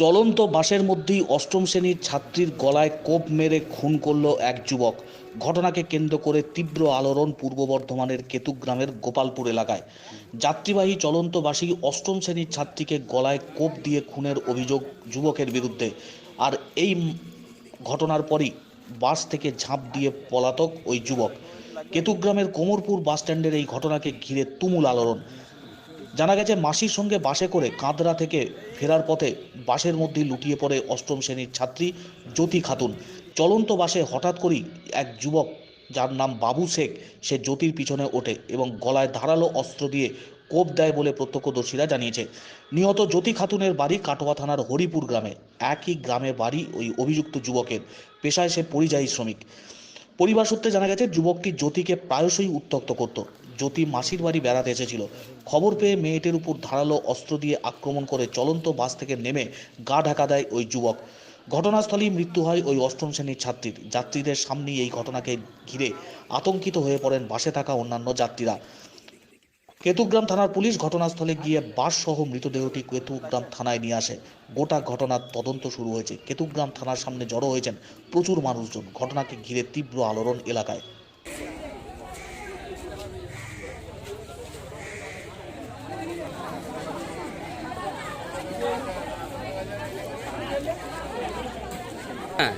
চলন্ত বাসের মধ্যেই অষ্টম শ্রেণির ছাত্রীর গলায় কোপ মেরে খুন করল এক যুবক। ঘটনাকে কেন্দ্র করে তীব্র আলোড়ন পূর্ব বর্ধমানের কেতুগ্রামের গোপালপুর এলাকায়। যাত্রীবাহী চলন্ত বাসী অষ্টম শ্রেণির ছাত্রীকে গলায় কোপ দিয়ে খুনের অভিযোগ যুবকের বিরুদ্ধে। আর এই ঘটনার পরই বাস থেকে ঝাঁপ দিয়ে পলাতক ওই যুবক। কেতুগ্রামের কোমরপুর বাসস্ট্যান্ডের এই ঘটনাকে ঘিরে তুমুল আলোড়ন। জানা গেছে, মাসির সঙ্গে বাসে করে কাঁদরা থেকে ফেরার পথে বাসের মধ্যে লুটিয়ে পড়ে অষ্টম শ্রেণির ছাত্রী জ্যোতি খাতুন। চলন্ত বাসে হঠাৎ করেই এক যুবক, যার নাম বাবু শেখ, সে জ্যোতির পিছনে ওঠে এবং গলায় ধারালো অস্ত্র দিয়ে কোপ দেয় বলে প্রত্যক্ষদর্শীরা জানিয়েছে। নিহত জ্যোতি খাতুনের বাড়ি কাটোয়া থানার হরিপুর গ্রামে। একই গ্রামে বাড়ি ওই অভিযুক্ত যুবকের। পেশায় সে পরিযায়ী শ্রমিক। পরিবার সূত্রে জানা গেছে, যুবকটি জ্যোতিকে প্রায়শই উত্তক্ত করত। জ্যোতি মাসির বাড়ি বেড়াতে এসেছিল। খবর পেয়ে মেয়েটির উপর ধারালো অস্ত্র দিয়ে আক্রমণ করে চলন্ত বাস থেকে নেমে গা ঢাকা দেয় ওই যুবক। ঘটনাস্থলেই মৃত্যু হয় ওই অষ্টম শ্রেণির ছাত্রীর। যাত্রীদের সামনেই এই ঘটনাকে ঘিরে আতঙ্কিত হয়ে পড়েন বাসে থাকা অন্যান্য যাত্রীরা। কেতুগ্রাম থানার পুলিশ ঘটনাস্থলে গিয়ে বাস সহ মৃতদেহটি কেতুগ্রাম থানায় নিয়ে আসে। গোটা ঘটনার তদন্ত শুরু হয়েছে। কেতুগ্রাম থানার সামনে জড়ো হয়েছেন প্রচুর মানুষজন। ঘটনাকে ঘিরে তীব্র আলোড়ন এলাকায়। হ্যাঁ।